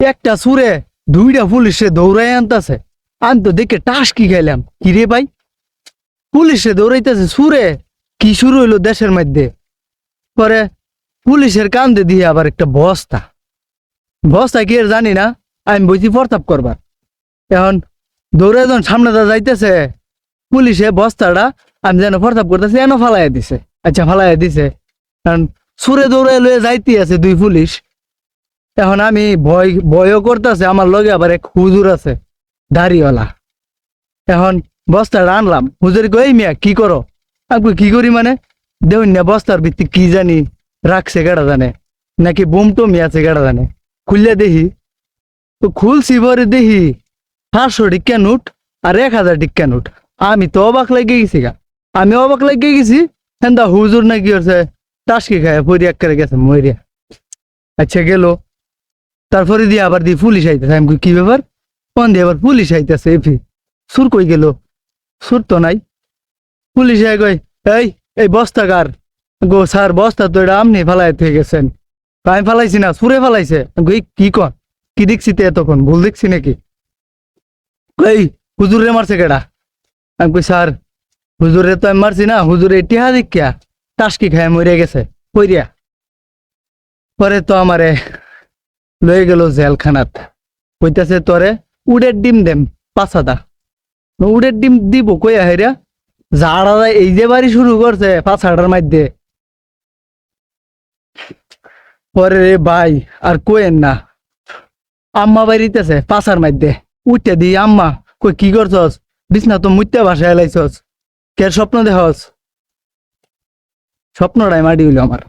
একটা সুরে দুইটা পুলিশে দৌড়াই আনতাছে। আমি তো দেখে টাস কি খাইলাম। কি রে ভাই? পুলিশে দৌড়াইতেছে সুরে, কি শুরু হইল দেশের মধ্যে? পরে পুলিশের কান্দে দিয়ে আবার একটা বস্তা। বস্তা কি আর জানি না, আমি বইছি প্রতাপ করবার। এখন দৌড়ে যখন সামনে দা যাইতেছে, পুলিশে বস্তাটা আমি যেন প্রতাপ করতেছি, এনে ফালাইয়া দিছে। আচ্ছা ফালাইয়া দিছে। কারণ সুরে দৌড়ে লয়ে যাইতে আছে দুই পুলিশ। এখন আমি ভয়, ভয়ও করতেছে, আমার লগে আবার এক হুজুর আছে, দাড়িওয়ালা। এখন বস্তাটা আনলাম, হুজুর কই মিয়া, কি করো? আমি কি করি মানে? দেউন না বস্তার ভিত্তি কি জানি রাখছে গাড়া জানে? নাকি বোম টমি আছে গাড়া জানে? খুললে দেখি। তো খুলছি পরে দেখি, পাঁচশো টিক্কা নোট আর এক হাজার টিক্কা নোট। আমি তো অবাক লেগে গেছি গা। আমি অবাক লেগে গেছি, হেন্দা হুজুর না কি করছে টাসকি খায় পরিয়া করে গেছে মরিয়া আচ্ছা গেল। তারপরে দিয়ে আবার দিয়ে পুলিশ আইতেছে। আমি কই, কি ব্যাপার? কোন দিয়ে আবার পুলিশ আইতেছে এফি? সুর কই গেল? সুর তো নাই। পুলিশ আই কই এই এই বস্তা কার? গো স্যার বস্তা তো এটা আপনি ফালাই থেকে গেছেন আমি ফালাইছি না সুরে ফালাইছে। কই, কি কন? কি দেখছি তে এতক্ষণ? ভুল দেখছি নাকি? এই হুজুরে মারছে কেডা? আমি কই স্যার হুজুরে তো আমি মারছি না হুজুরে টিহা দেখিয়া টাসকি খায় মরে গেছে কইরিয়া। পরে তো আমারে লয়ে গেল জেলখানাত। কইতাছে তোরে, উডের ডিম দেম পাঁচাদা উডের ডিম দিব কইয়া হেরিয়া যারা এই যে বাড়ি শুরু করছে, পাঁচ হাটার মধ্যে। পরে রে ভাই, আর কোয়েন না। আম্মা বাড়িতেছে পাঁচার মধ্যে। উঠতে দি, আম্মা। কই, কি করছস? বিছনা তো মুত্যা বাসায় এলাইছস কে স্বপ্ন দেখস? স্বপ্নটাই মাটি হইল আমার।